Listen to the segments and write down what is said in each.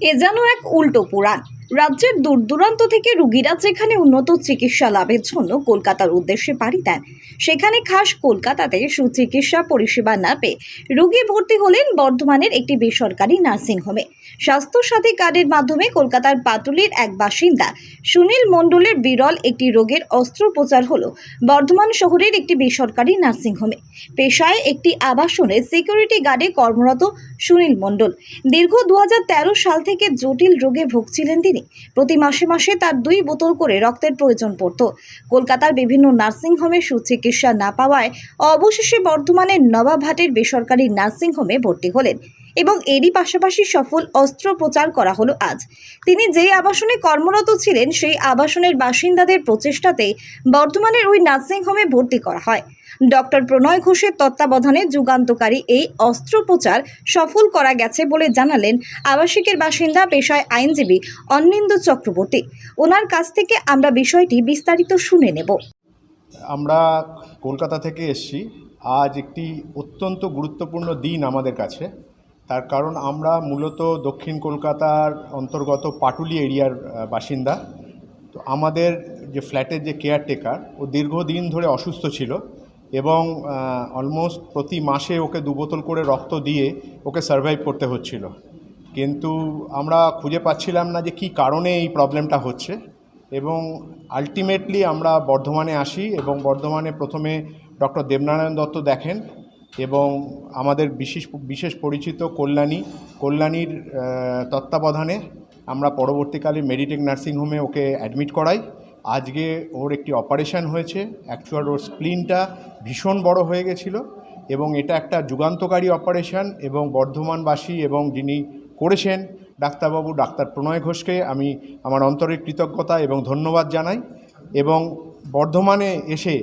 এ যেন এক উল্টো পুরাণ। রাজ্যের দূর দূরান্ত থেকে রুগীরা যেখানে উন্নত চিকিৎসা লাভের জন্য কলকাতার উদ্দেশ্যে পাড়ি দেন, সেখানে খাস কলকাতাতে সুচিকিৎসা পরিষেবা না পেয়ে রুগী ভর্তি হলেন বর্ধমানের একটি বেসরকারি নার্সিংহোমে স্বাস্থ্যসাথী কার্ডের মাধ্যমে কলকাতার পাটুলির এক বাসিন্দা সুনীল মণ্ডলের বিরল একটি রোগের অস্ত্রোপচার হলো বর্ধমান শহরের একটি বেসরকারি নার্সিংহোমে পেশায় একটি আবাসনে সিকিউরিটি গার্ডে কর্মরত সুনীল মণ্ডল। দীর্ঘ দু হাজার তেরো সাল থেকে জটিল রোগে ভুগছিলেন তিনি। প্রতি মাসে মাসে তার দুই বোতল করে রক্তের প্রয়োজন পড়ত। কলকাতার বিভিন্ন নার্সিংহোমে সুচিকিৎসা না পাওয়ায় অবশেষে বর্ধমানের নবাবহাটের বেসরকারি নার্সিংহোমে ভর্তি হলেন। এবং এরই পাশাপাশি সফল অস্ত্রোপচার করা হলো আজ। তিনি যে আবাসনে কর্মরত ছিলেন, সেই আবাসনের বাসিন্দাদের প্রচেষ্টাতে বর্ধমানের ওই নার্সিংহোমে ভর্তি করা হয়। ডক্টর প্রণয় ঘোষের তত্ত্বাবধানে যুগান্তকারী এই অস্ত্রোপচার সফল করা গেছে বলে জানালেন আবাসিকের বাসিন্দা, পেশায় আইনজীবী অন্নিন্দ চক্রবর্তী। ওনার কাছ থেকে আমরা বিষয়টি বিস্তারিত শুনে নেব। আমরা কলকাতা থেকে এসেছি। আজ একটি অত্যন্ত গুরুত্বপূর্ণ দিন আমাদের কাছে। তার কারণ আমরা মূলত দক্ষিণ কলকাতার অন্তর্গত পাটুলি এরিয়ার বাসিন্দা। তো আমাদের যে ফ্ল্যাটের যে কেয়ারটেকার, ও দীর্ঘদিন ধরে অসুস্থ ছিল এবং অলমোস্ট প্রতি মাসে ওকে দু বোতল করে রক্ত দিয়ে ওকে সার্ভাইভ করতে হচ্ছিল। কিন্তু আমরা খুঁজে পাচ্ছিলাম না যে কী কারণে এই প্রবলেমটা হচ্ছে এবং আলটিমেটলি আমরা বর্ধমানে আসি এবং বর্ধমানে প্রথমে ডক্টর দেবনারায়ণ দত্ত দেখেন। এবং আমাদের বিশেষ বিশেষ পরিচিত কল্যাণী, কল্যাণীর তত্ত্বাবধানে আমরা পরবর্তীকালে মেডিটেক নার্সিংহোমে ওকে অ্যাডমিট করাই। আজকে ওর একটি অপারেশন হয়েছে, অ্যাকচুয়াল ওর স্প্লিনটা ভীষণ বড় হয়ে গেছিল এবং এটা একটা যুগান্তকারী অপারেশন এবং বর্ধমানবাসী এবং যিনি করেছেন, ডাক্তারবাবু ডাক্তার প্রণয় ঘোষকে আমি আমার অন্তরের কৃতজ্ঞতা এবং ধন্যবাদ জানাই। এবং বর্ধমানে এসে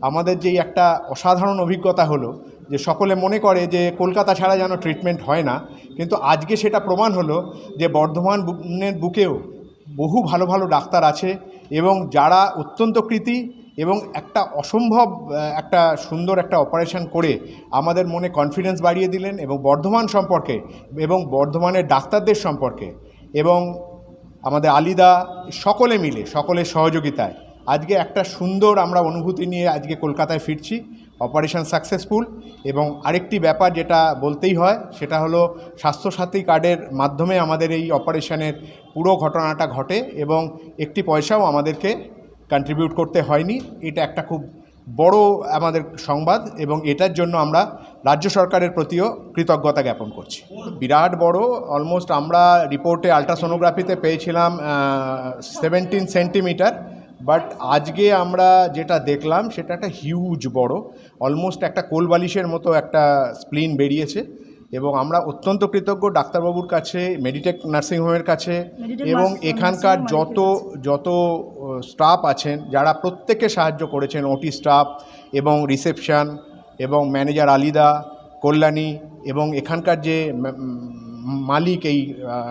আমাদের যেই একটা অসাধারণ অভিজ্ঞতা হলো যে সকলে মনে করে যে কলকাতা ছাড়া যেন ট্রিটমেন্ট হয় না, কিন্তু আজকে সেটা প্রমাণ হলো যে বর্ধমান বুকের বুকেও বহু ভালো ভালো ডাক্তার আছে এবং যারা অত্যন্ত কৃতি এবং একটা অসম্ভব একটা সুন্দর একটা অপারেশন করে আমাদের মনে কনফিডেন্স বাড়িয়ে দিলেন এবং বর্ধমান সম্পর্কে এবং বর্ধমানের ডাক্তারদের সম্পর্কে এবং আমাদের আলিদা সকলে মিলে, সকলের সহযোগিতায় আজকে একটা সুন্দর আমরা অনুভূতি নিয়ে আজকে কলকাতায় ফিরছি। অপারেশন সাকসেসফুল এবং আরেকটি ব্যাপার যেটা বলতেই হয়, সেটা হলো স্বাস্থ্যসাথী কার্ডের মাধ্যমে আমাদের এই অপারেশনের পুরো ঘটনাটা ঘটে এবং একটি পয়সাও আমাদেরকে কন্ট্রিবিউট করতে হয়নি। এটা একটা খুব বড় আমাদের সংবাদ এবং এটার জন্য আমরা রাজ্য সরকারের প্রতিও কৃতজ্ঞতা জ্ঞাপন করছি। বিরাট বড় অলমোস্ট আমরা রিপোর্টে আলট্রাসোনোগ্রাফিতে পেয়েছিলাম সেভেন্টিন সেন্টিমিটার বাট আজকে আমরা যেটা দেখলাম সেটা একটা হিউজ বড় অলমোস্ট একটা কোলবালিশের মতো একটা স্প্লিন বেরিয়েছে এবং আমরা অত্যন্ত কৃতজ্ঞ ডাক্তারবাবুর কাছে মেডিটেক নার্সিংহোমের কাছে এবং এখানকার যত যত স্টাফ আছেন যারা প্রত্যেকে সাহায্য করেছেন ওটি স্টাফ এবং রিসেপশন এবং ম্যানেজার আলিদা কল্যাণী এবং এখানকার যে মালিক এই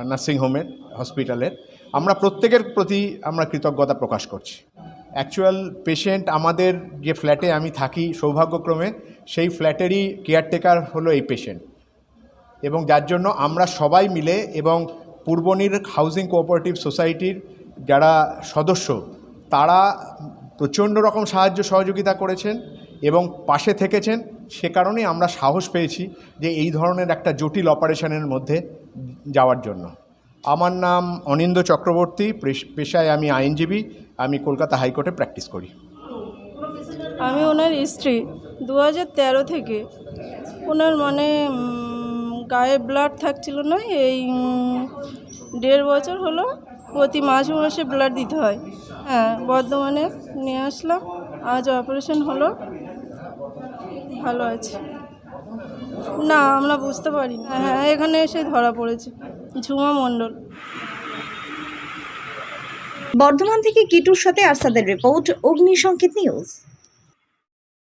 নার্সিংহোমের হসপিটালের আমরা প্রত্যেকের প্রতি আমরা কৃতজ্ঞতা প্রকাশ করছি। অ্যাকচুয়াল পেশেন্ট আমাদের যে ফ্ল্যাটে আমি থাকি সৌভাগ্যক্রমে, সেই ফ্ল্যাটেরই কেয়ারটেকার হলো এই পেশেন্ট এবং যার জন্য আমরা সবাই মিলে এবং পূর্বনীর হাউজিং কোঅপারেটিভ সোসাইটির যারা সদস্য, তারা প্রচণ্ড রকম সাহায্য সহযোগিতা করেছেন এবং পাশে থেকেছেন। সে কারণেই আমরা সাহস পেয়েছি যে এই ধরনের একটা জটিল অপারেশনের মধ্যে যাওয়ার জন্য। আমার নাম অনিন্দ চক্রবর্তী, পেশ- পেশায় আমি আইনজীবী। আমি কলকাতা হাইকোর্টে প্র্যাকটিস করি। আমি ওনার স্ত্রী। দু তেরো থেকে ওনার মানে গায়ে ব্লাড থাকছিল না, এই দেড় বছর হলো প্রতি মাসে মাসে ব্লাড দিতে হয়। হ্যাঁ বর্ধমানে নিয়ে আসলাম। আজ অপারেশন হলো। ভালো আছে। না, আমরা বুঝতে পারি না। হ্যাঁ এখানে এসে ধরা পড়েছে। ঝুমা মন্ডল বর্ধমান থেকে কিটুর সাথে আরসাদের রিপোর্ট অগ্নিসংকেত নিউজ।